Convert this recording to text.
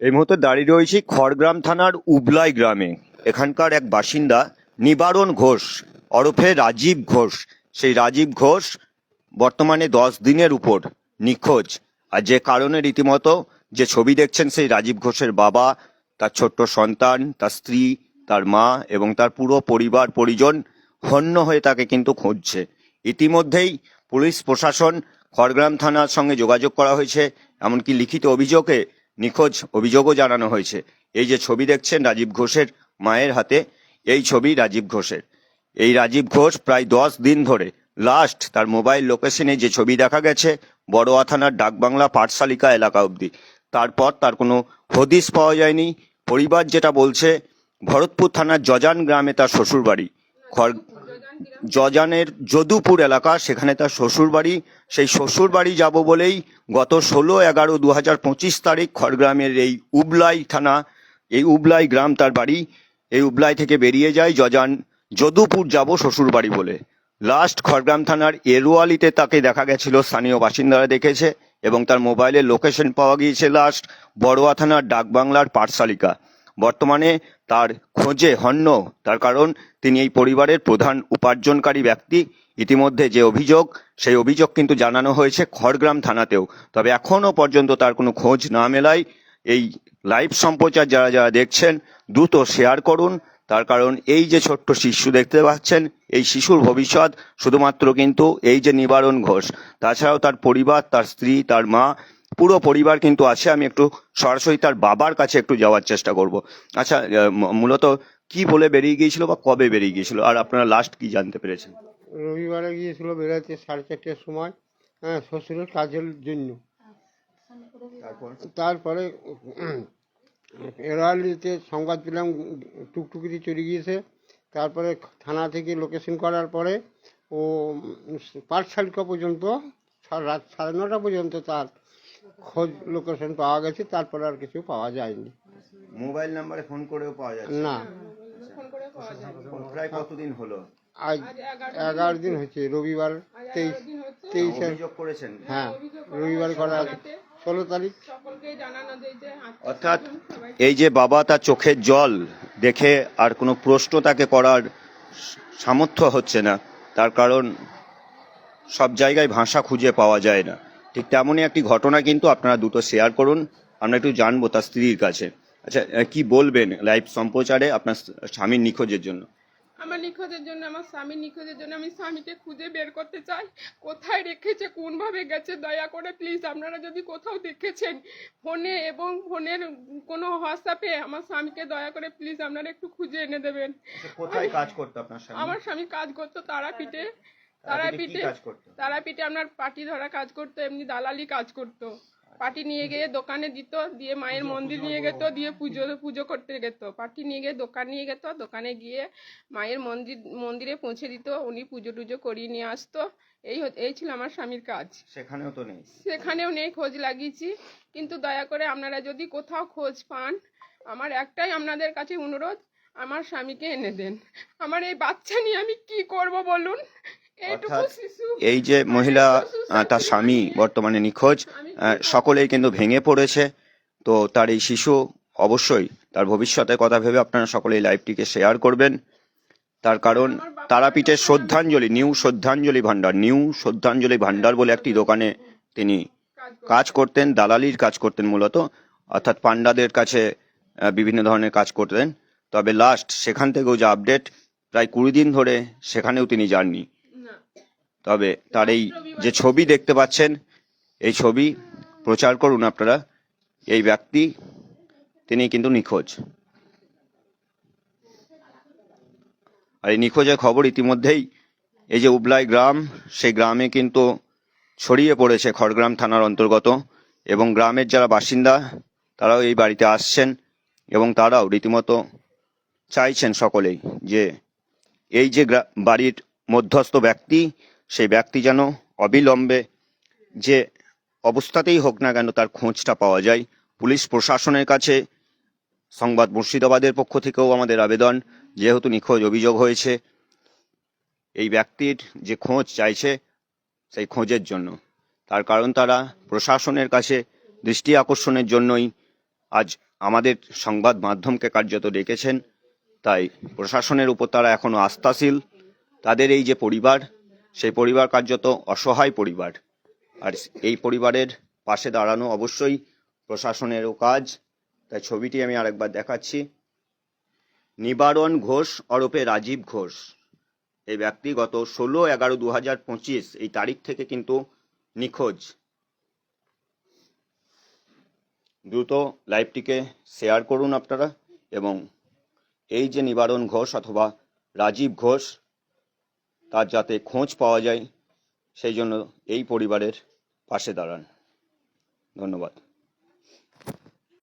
এই মুহূর্তে দাঁড়িয়ে রয়েছি খড়গ্রাম থানার উবলাই গ্রামে। এখানকার এক বাসিন্দা নিবারণ ঘোষ, ওরফে রাজীব ঘোষ। সেই রাজীব ঘোষ বর্তমানে দশ দিনের উপর নিখোঁজ। আর যে কারণে রীতিমতো যে ছবি দেখছেন সেই রাজীব ঘোষের বাবা, তার ছোট্ট সন্তান, তার স্ত্রী, তার মা এবং তার পুরো পরিবার, পরিজন হন্য হয়ে তাকে কিন্তু খুঁজছে। ইতিমধ্যেই পুলিশ, প্রশাসন, খড়গ্রাম থানার সঙ্গে যোগাযোগ করা হয়েছে, এমনকি লিখিত অভিযোগে নিখোঁজ অভিযোগও জানানো হয়েছে। এই যে ছবি দেখছেন রাজীব ঘোষের মায়ের হাতে, এই ছবি রাজীব ঘোষের। এই রাজীব ঘোষ প্রায় দশ দিন ধরে লাস্ট তার মোবাইল লোকেশনে যে ছবি দেখা গেছে, বড়োয়া থানার ডাকবাংলা পাঠশালিকা এলাকা অবধি। তারপর তার কোনো হদিস পাওয়া যায়নি। পরিবার যেটা বলছে, ভরতপুর থানার জজান গ্রামে তার শ্বশুরবাড়ি। খড় জজানের যদুপুর এলাকা, সেখানে তার শ্বশুর বাড়ি সেই শ্বশুর বাড়ি যাব বলেই গত ষোলো এগারো দু হাজার পঁচিশ তারিখ খড়গ্রামের এই উবলাই থানা, এই উবলাই গ্রাম তার বাড়ি, এই উবলাই থেকে বেরিয়ে যায় জজান যদুপুর যাব শ্বশুর বাড়ি বলে। লাস্ট খড়গ্রাম থানার এরোয়ালিতে তাকে দেখা গেছিল, স্থানীয় বাসিন্দারা দেখেছে এবং তার মোবাইলের লোকেশন পাওয়া গিয়েছে লাস্ট বড়োয়া থানার ডাকবাংলার পাঠশালিকা। বর্তমানে তার খোঁজে হন্য। তার কারণ, তিনি এই পরিবারের প্রধান উপার্জনকারী ব্যক্তি। ইতিমধ্যে যে অভিযোগ, সেই অভিযোগ কিন্তু জানানো হয়েছে খড়গ্রাম থানাতেও। তবে এখনও পর্যন্ত তার কোনো খোঁজ না মেলায় এই লাইভ সম্প্রচার যারা যারা দেখছেন, দ্রুত শেয়ার করুন। তার কারণ, এই যে ছোট্ট শিশু দেখতে পাচ্ছেন, এই শিশুর ভবিষ্যৎ শুধুমাত্র কিন্তু এই যে নিবারণ ঘোষ, তাছাড়াও তার পরিবার, তার স্ত্রী, তার মা পুরো পরিবার কিন্তু আছে আমি একটু সরাসরি তার বাবার কাছে একটু যাওয়ার চেষ্টা করব। আচ্ছা মূলত কি বলে বেরিয়ে গিয়েছিল বা কবে বেরিয়ে গিয়েছিল? আর আপনারা লাস্ট কি জানতে পেরেছেন? রবিবারে গিয়েছিল বেড়াতে সাড়ে চারটের সময় হ্যাঁ শ্বশুরের কাজের জন্য। তারপর? তারপরে এরালিতে সংবাদ পেলাম টুকটুকিতে চলে গিয়েছে। তারপরে থানা থেকে লোকেশন করার পরে ও পাঠশালিকা পর্যন্ত রাত সাড়ে নটা পর্যন্ত তার খোঁজ লোকেশন পাওয়া গেছে তারপরে আর কিছু পাওয়া যায়নি। মোবাইল নাম্বারে ফোন করেও পাওয়া যাচ্ছে? না। প্রায় কতদিন হলো? আজ এগারো দিন হয়েছে রবিবার তেইশ তেইশে করেছেন? হ্যাঁ রবিবার করা ষোলো তারিখ। অর্থাৎ এই যে বাবা তার চোখের জল দেখে আর কোনো প্রশ্ন তাকে করার সামর্থ্য হচ্ছে না তার কারণ সব জায়গায় ভাষা খুঁজে পাওয়া যায় না। ঠিক তেমনই একটি ঘটনা কিন্তু আপনারা দুটো শেয়ার করুন। আমরা একটু জানব তার স্ত্রীর কাছে। আচ্ছা কি বলবেন লাইভ সম্প্রচারে আপনার স্বামীর নিখোঁজের জন্য? আমার নিখোঁজের জন্য আমার স্বামী নিখোঁজের জন্য আমি স্বামীকে খুঁজে বের করতে চাই। কোথায় রেখেছে কোনভাবে গেছে দয়া করে প্লিজ আপনারা যদি কোথাও দেখেছেন ফোনে এবং ফোনের কোনো হোয়াটসঅ্যাপে আমার স্বামীকে দয়া করে প্লিজ আপনারা একটু খুঁজে এনে দেবেন। কোথায় কাজ করতো আপনার আমার স্বামী কাজ করতো তারাপীঠে। তারাপীঠে তারাপীঠে আপনার পাটি ধরা কাজ করতো এমনি দালালি কাজ করতো। পাটি নিয়ে গিয়ে দোকানে দিত দিয়ে মায়ের মন্দির নিয়ে যেত দিয়ে পুজো পুজো করতে যেত পাটি নিয়ে গিয়ে দোকান নিয়ে যেত দোকানে গিয়ে মায়ের মন্দির মন্দিরে পৌঁছে দিত উনি পুজো টুজো করিয়ে নিয়ে আসতো। এই এই ছিল আমার স্বামীর কাজ। সেখানেও তো নেই। সেখানেও নেই খোঁজ লাগিয়েছি। কিন্তু দয়া করে আপনারা যদি কোথাও খোঁজ পান আমার একটাই আপনাদের কাছে অনুরোধ আমার স্বামীকে এনে দেন। আমার এই বাচ্চা নিয়ে আমি কি করব বলুন? অর্থাৎ এই যে মহিলা তার স্বামী বর্তমানে নিখোঁজ সকলেই কিন্তু ভেঙে পড়েছে। তো তার এই শিশু অবশ্যই তার ভবিষ্যতের কথা ভেবে আপনারা সকলেই লাইভটিকে শেয়ার করবেন। তার কারণ, তারাপীঠের শ্রদ্ধাঞ্জলি, নিউ শ্রদ্ধাঞ্জলি ভান্ডার নিউ শ্রদ্ধাঞ্জলি ভান্ডার বলে একটি দোকানে তিনি কাজ করতেন, দালালির কাজ করতেন মূলত, অর্থাৎ পান্ডাদের কাছে বিভিন্ন ধরনের কাজ করতেন। তবে লাস্ট সেখান থেকেও যা আপডেট প্রায় কুড়ি দিন ধরে সেখানেও তিনি যাননি। তবে তার এই যে ছবি দেখতে পাচ্ছেন, এই ছবি প্রচার করুন আপনারা। এই ব্যক্তি, তিনি কিন্তু নিখোঁজ। আর এই নিখোঁজের খবর ইতিমধ্যেই এই যে উবলাই গ্রাম, সেই গ্রামে কিন্তু ছড়িয়ে পড়েছে খড়গ্রাম থানার অন্তর্গত এবং গ্রামের যারা বাসিন্দা, তারাও এই বাড়িতে আসছেন এবং তারাও রীতিমতো চাইছেন সকলেই যে এই যে বাড়ির মধ্যস্থ ব্যক্তি সেই ব্যক্তি যেন অবিলম্বে যে অবস্থাতেই হোক না কেন তার খোঁজটা পাওয়া যায়। পুলিশ প্রশাসনের কাছে সংবাদ মুর্শিদাবাদের পক্ষ থেকেও আমাদের আবেদন, যেহেতু নিখোঁজ অভিযোগ হয়েছে, এই ব্যক্তির যে খোঁজ চাইছে সেই খোঁজের জন্য। তার কারণ তারা প্রশাসনের কাছে দৃষ্টি আকর্ষণের জন্যই আজ আমাদের সংবাদ মাধ্যমকে কার্যত ডেকেছেন। তাই প্রশাসনের উপর তারা এখনও আস্থাশীল। তাদের এই যে পরিবার সেই পরিবার কার্যত অসহায় পরিবার। আর এই পরিবারের পাশে দাঁড়ানো অবশ্যই প্রশাসনেরও কাজ। তাই ছবিটি আমি আরেকবার দেখাচ্ছি। নিবারণ ঘোষ ওরফে রাজীব ঘোষ। এই ব্যক্তি গত ষোলো এগারো দু হাজার পঁচিশ, এই তারিখ থেকে কিন্তু নিখোঁজ। দ্রুত লাইভটিকে শেয়ার করুন আপনারা এবং এই যে নিবারণ ঘোষ অথবা রাজীব ঘোষ তার যাতে খোঁজ পাওয়া যায় সেই জন্য এই পরিবারের পাশে দাঁড়ান। ধন্যবাদ।